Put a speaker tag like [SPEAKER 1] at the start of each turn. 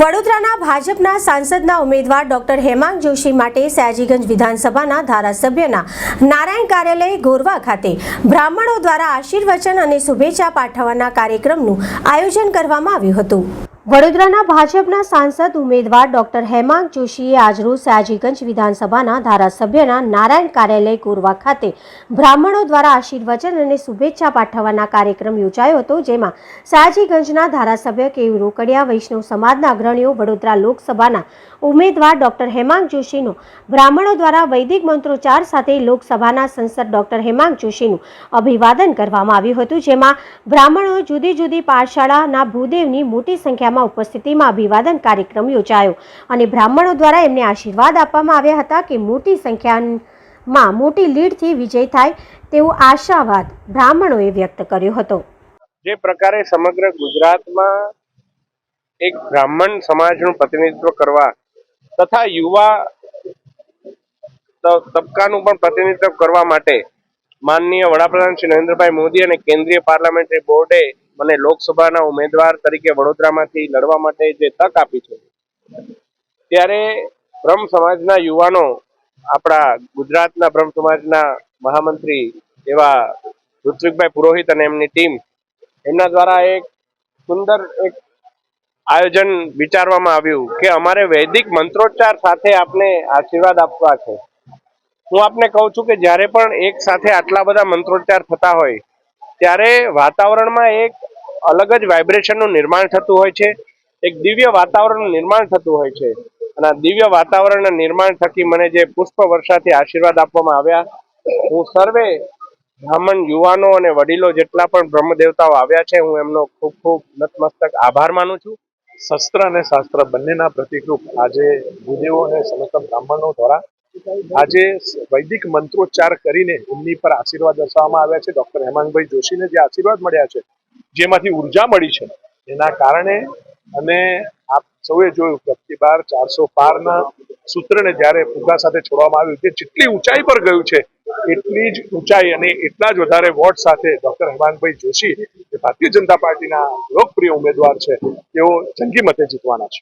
[SPEAKER 1] વડોદરાના ભાજપના સાંસદના ઉમેદવાર ડોક્ટર હેમાંગ જોશી માટે સયાજીગંજ વિધાનસભાના ધારાસભ્યના નારાયણ કાર્યાલય ગોરવા ખાતે બ્રાહ્મણો દ્વારા આશીર્વચન અને શુભેચ્છા પાઠવવાના કાર્યક્રમનું આયોજન કરવામાં આવ્યું હતું. વડોદરાના ભાજપના સાંસદ ઉમેદવાર ડોક્ટર હેમાંગ જોશીએ આજરોજ સયાજીગંજ વિધાનસભાના ધારાસભ્યના નારાયણ કાર્યાલય કોરવા ખાતે બ્રાહ્મણો દ્વારા આશીર્વચન અને શુભેચ્છા પાઠવવાના કાર્યક્રમ યોજાયો હતો, જેમાં સયાજીગંજના ધારાસભ્ય કેયુ રોકડિયા વૈષ્ણવ સમાજના અગ્રણીઓ, વડોદરા લોકસભાના ઉમેદવાર ડોક્ટર હેમાંગ જોશીનો, બ્રાહ્મણો દ્વારા વૈદિક મંત્રોચ્ચાર સાથે લોકસભાના સંસદ ડોક્ટર હેમાંગ જોશીનું અભિવાદન કરવામાં આવ્યું હતું, જેમાં બ્રાહ્મણો જુદી જુદી પાઠશાળાના ભૂદેવની મોટી સંખ્યામાં ઉપસ્થિતિમાં અભિવાદન કાર્યક્રમ યોજાયો અને બ્રાહ્મણો દ્વારા એમને આશીર્વાદ આપવામાં આવ્યા હતા કે મોટી સંખ્યામાં મોટી લીડથી વિજય થાય તેવો આશાવાદ બ્રાહ્મણોએ વ્યક્ત કર્યો હતો.
[SPEAKER 2] જે પ્રકારે સમગ્ર ગુજરાતમાં એક બ્રાહ્મણ સમાજનું પ્રતિનિધિત્વ કરવા તથા યુવા તબકાનું પણ પ્રતિનિધિત્વ કરવા માટે માનનીય વડાપ્રધાન શ્રી નરેન્દ્રભાઈ મોદી અને કેન્દ્રીય પાર્લામેન્ટરી બોર્ડે મને લોકસભાના ઉમેદવાર તરીકે વડોદરામાંથી લડવા માટે જે તક આપી છે, ત્યારે બ્રહ્મ સમાજના યુવાનો, આપણા ગુજરાતના બ્રહ્મ સમાજના મહામંત્રી એવા ઋત્વિકભાઈ પુરોહિત અને એમની ટીમ, એમના દ્વારા એક સુંદર એક આયોજન વિચારવામાં આવ્યું કે અમારે વૈદિક મંત્રોચ્ચાર સાથે આપને આશીર્વાદ આપવા છે. હું આપને કહું છું કે જ્યારે પણ એક સાથે આટલા બધા મંત્રોચ્ચાર થતા હોય ત્યારે વાતાવરણમાં એક અલગ જ વાઇબ્રેશનનું નિર્માણ થતું હોય છે. એક દિવ્ય વાતાવરણનું નિર્માણ થતું હોય છે. અને આ દિવ્ય વાતાવરણના નિર્માણ થકી મને જે પુષ્પ વર્ષાથી આશીર્વાદ આપવામાં આવ્યા. હું સર્વે બ્રાહ્મણ યુવાનો અને વડીલો જેટલા પણ બ્રહ્મ દેવતાઓ આવ્યા છે, હું એમનો ખૂબ ખૂબ નતમસ્તક આભાર માનું છું.
[SPEAKER 3] શસ્ત્ર અને શાસ્ત્ર બંનેના પ્રતિકરૂપ આજે ભૂદેવો અને સમસ્ત બ્રાહ્મણો દ્વારા આજે વૈદિક મંત્રોચ્ચાર કરીને એમની પર આશીર્વાદ દર્શાવવામાં આવ્યા છે. ડોક્ટર હેમાંગભાઈ જોશીને જે આશીર્વાદ મળ્યા છે, જેમાંથી ઊર્જા મળી છે, એના કારણે અને આપ સૌએ જોયું કે બાર ચારસો પારના સૂત્રને જ્યારે ફુગા સાથે છોડવામાં આવ્યું તે જેટલી ઊંચાઈ પર ગયું છે, એટલી જ ઊંચાઈ અને એટલા જ વધારે વોટ સાથે ડોક્ટર હેમાંગભાઈ જોશી, જે ભારતીય જનતા પાર્ટીના લોકપ્રિય ઉમેદવાર છે, તેઓ જંગી મતે જીતવાના છે.